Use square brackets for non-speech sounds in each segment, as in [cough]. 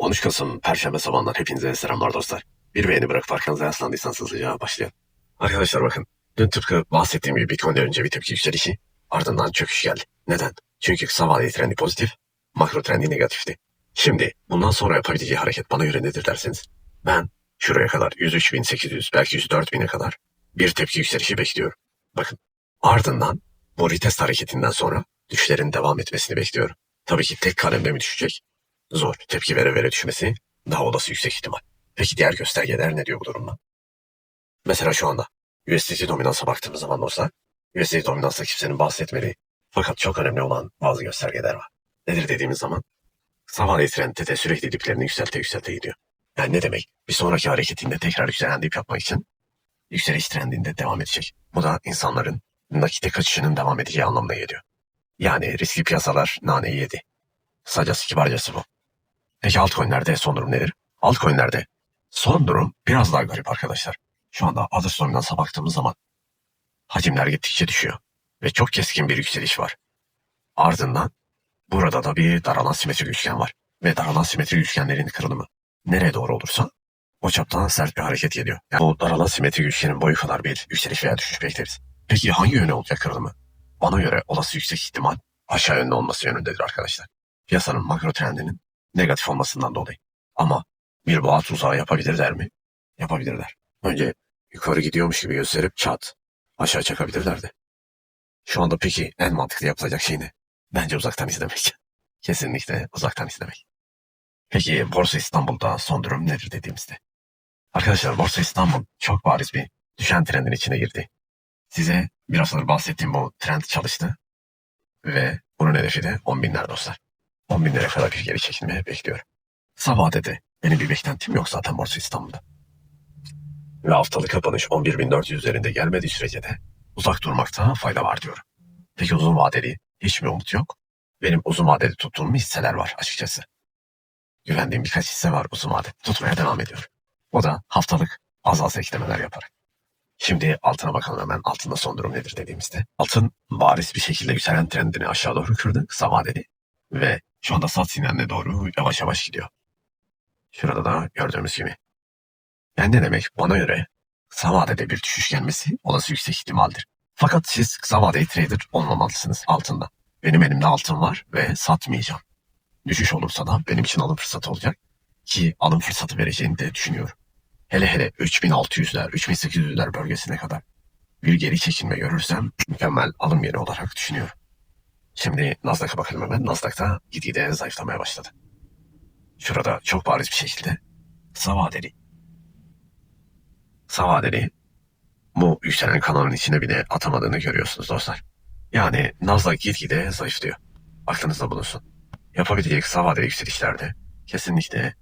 13 Kasım Perşembe sabahından hepinize selamlar dostlar. Bir beğeni bırakıp arkanıza yaslandıysanız hızlıca başlayalım. Arkadaşlar bakın, dün tıpkı bahsettiğim gibi Bitcoin'de önce bir tepki yükselişi, ardından çöküş geldi. Neden? Çünkü kısa trendi pozitif, makro trendi negatifti. Şimdi bundan sonra yapabileceği hareket bana göre nedir derseniz, ben şuraya kadar 103.800 belki 104.000'e kadar bir tepki yükselişi bekliyorum. Bakın, ardından bu retest hareketinden sonra düşlerin devam etmesini bekliyorum. Tabii ki tek kalemde mi düşecek? Zor. Tepki vere vere düşmesi daha olası yüksek ihtimal. Peki diğer göstergeler ne diyor bu durumda? Mesela şu anda USDT dominansa baktığımız zaman dostlar, USDT dominansa kimsenin bahsetmediği fakat çok önemli olan bazı göstergeler var. Nedir dediğimiz zaman vadeli trendde de sürekli diplerini yükselte yükselte gidiyor. Yani ne demek? Bir sonraki hareketinde tekrar yükselen dip yapmak için yükseliş trendinde devam edecek. Bu da insanların nakite kaçışının devam edeceği anlamına geliyor. Yani riskli piyasalar naneyi yedi. Kısacası kibarcası bu. Peki altcoin'lerde son durum nedir? Altcoin'lerde son durum biraz daha garip arkadaşlar. Şu anda Others Dominans'a baktığımız zaman hacimler gittikçe düşüyor ve çok keskin bir yükseliş var. Ardından burada da bir daralan simetrik üçgen var ve daralan simetrik üçgenlerin kırılımı nereye doğru olursa o çaptan sert bir hareket geliyor. Yani bu daralan simetrik üçgenin boyu kadar bir yükseliş veya düşüş bekleriz. Peki hangi yöne olacak kırılımı? Bana göre olası yüksek ihtimal aşağı yönde olması yönündedir arkadaşlar. Piyasanın makro trendinin negatif olmasından dolayı. Ama bir boğa tuzağı yapabilirler mi? Yapabilirler. Önce yukarı gidiyormuş gibi gösterip çat aşağı çakabilirlerdi. Şu anda peki en mantıklı yapılacak şey ne? Bence uzaktan izlemek. [laughs] Kesinlikle uzaktan izlemek. Peki Borsa İstanbul'da son durum nedir dediğimizde? Arkadaşlar Borsa İstanbul çok bariz bir düşen trendin içine girdi. Size biraz sonra bahsettiğim bu trend çalıştı. Ve bunun hedefi de 10 binler dostlar. 10 binlere kadar bir geri çekilme bekliyorum. Kısa vadede benim bir beklentim yok zaten Borsa İstanbul'da. Ve haftalık kapanış 11.400 üzerinde gelmediği sürece de uzak durmakta fayda var diyorum. Peki uzun vadeli hiç mi umut yok? Benim uzun vadeli tuttuğum hisseler var açıkçası. Güvendiğim birkaç hisse var uzun vadeli. Tutmaya devam ediyorum. O da haftalık az az eklemeler yaparak. Şimdi altına bakalım hemen altında son durum nedir dediğimizde. Altın bariz bir şekilde yükselen trendini aşağı doğru kırdı kısa vadeli. Ve şu anda sat sinyaline doğru yavaş yavaş gidiyor. Şurada da gördüğümüz gibi. Yani ne demek? Bana göre kısa vadede bir düşüş gelmesi olası yüksek ihtimaldir. Fakat siz kısa vadeli trader olmamalısınız altında. Benim elimde altın var ve satmayacağım. Düşüş olursa da benim için alım fırsatı olacak. Ki alım fırsatı vereceğini de düşünüyorum. Hele hele 3600'ler, 3800'ler bölgesine kadar bir geri çekilme görürsem mükemmel alım yeri olarak düşünüyorum. Şimdi Nasdaq'a bakalım hemen. Nasdaq'ta gitgide zayıflamaya başladı. Şurada çok bariz bir şekilde kısa vadeli. Kısa vadeli bu yükselen kanalın içine bile atamadığını görüyorsunuz dostlar. Yani Nasdaq gitgide zayıflıyor. Aklınızda bulunsun. Yapabileceği kısa vadeli yükselişlerde kesinlikle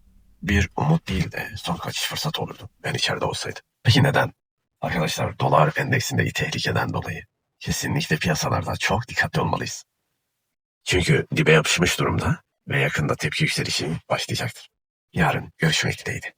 bir umut değil de son kaçış fırsatı olurdu. Ben içeride olsaydım. Peki neden? Arkadaşlar dolar endeksindeki tehlikeden dolayı kesinlikle piyasalarda çok dikkatli olmalıyız. Çünkü dibe yapışmış durumda ve yakında tepki yükselişi başlayacaktır. Yarın görüşmek dileğiyle.